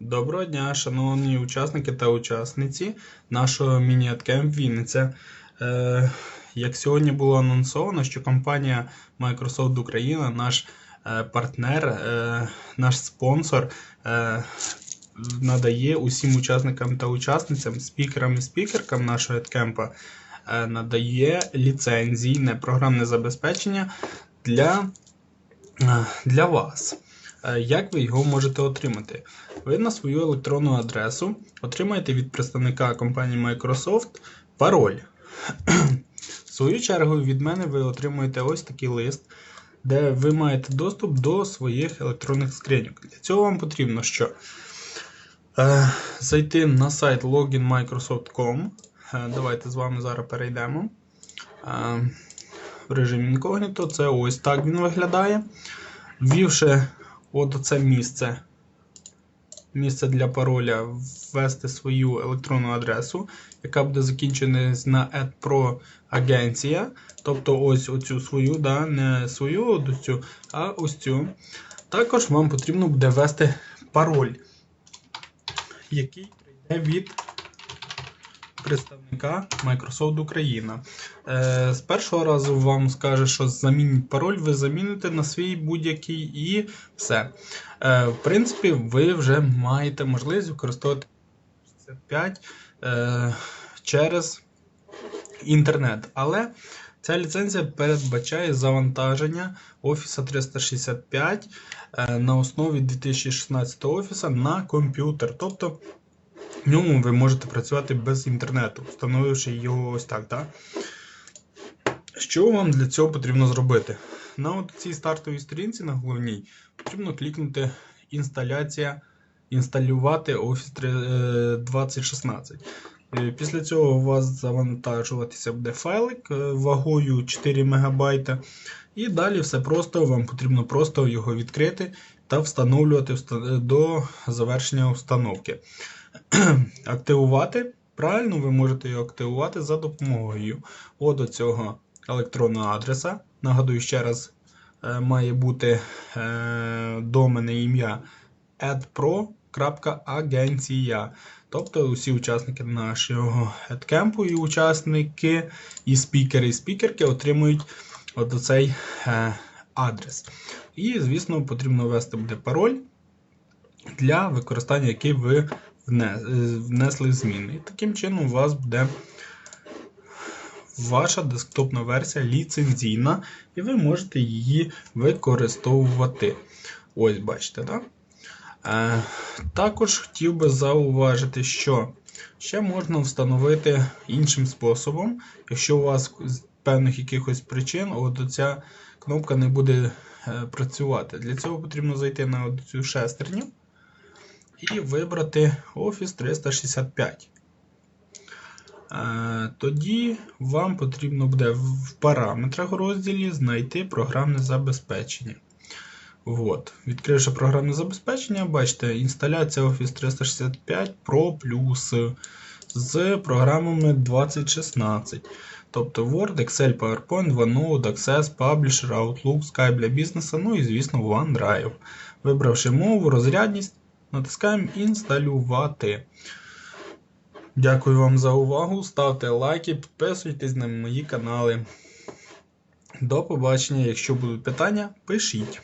Доброго дня, шановні учасники та учасниці нашого міні-аткемп Вінниця. Е, як сьогодні було анонсовано, що компанія Microsoft Україна, наш е, партнер, е, наш спонсор, е, надає усім учасникам та учасницям, спікерам і спікеркам нашого аткемпа, е, надає ліцензійне програмне забезпечення для, е, для вас. Е, Як ви його можете отримати? Ви на свою електронну адресу отримаєте від представника компанії Microsoft пароль. В свою чергу від мене ви отримуєте ось такий лист, де ви маєте доступ до своїх електронних скриньок. Для цього вам потрібно що? Е, зайти на сайт loginmicrosoft.com. Е, Давайте з вами зараз перейдемо. В режим інкогніто. Це ось так він виглядає. Ввівши от це місце, місце для пароля, ввести свою електронну адресу, яка буде закінчена на AdPro агенція. Тобто ось оцю свою, да, не свою цю, а ось цю. Також вам потрібно буде ввести пароль, який прийде від представника Microsoft Україна. Е, з першого разу вам скаже, що замініть пароль, ви заміните на свій будь-який і все. Е, в принципі, ви вже маєте можливість використовувати 5 е, через інтернет. Але ця ліцензія передбачає завантаження Office 365 е, на основі 2016 офіса на комп'ютер. Тобто в ньому ви можете працювати без інтернету, встановивши його ось так. Да? Що вам для цього потрібно зробити? На цій стартовій сторінці на головній потрібно клікнути інсталяція, інсталювати Office 3, е, 2016. Е, Після цього у вас завантажуватися буде файлик е, вагою 4 МБ. І далі все просто, вам потрібно просто його відкрити та встановлювати до завершення установки. Активувати. Правильно, ви можете його активувати за допомогою от цього електронного адреса. Нагадую ще раз, е, має бути е, доменне ім'я adpro.agencia. Тобто усі учасники нашого адкемпу і учасники, і спікери, і спікерки отримують от цей е, адрес. І, звісно, потрібно ввести буде пароль для використання, який ви внесли зміни. І таким чином у вас буде ваша десктопна версія ліцензійна, і ви можете її використовувати. Ось, бачите, так? Е, також хотів би зауважити, що ще можна встановити іншим способом, якщо у вас з певних якихось причин от ця кнопка не буде е, працювати. Для цього потрібно зайти на цю шестерню і вибрати Office 365. Е, Тоді вам потрібно буде в параметрах розділі знайти програмне забезпечення. От. Відкривши програмне забезпечення, бачите, інсталяція Office 365 Pro Plus з програмами 2016. Тобто Word, Excel, PowerPoint, OneNote, Access, Publisher, Outlook, Skype для бізнесу, ну і, звісно, OneDrive. Вибравши мову, розрядність, натискаємо інсталювати. Дякую вам за увагу. Ставте лайки, підписуйтесь на мої канали. До побачення. Якщо будуть питання, пишіть.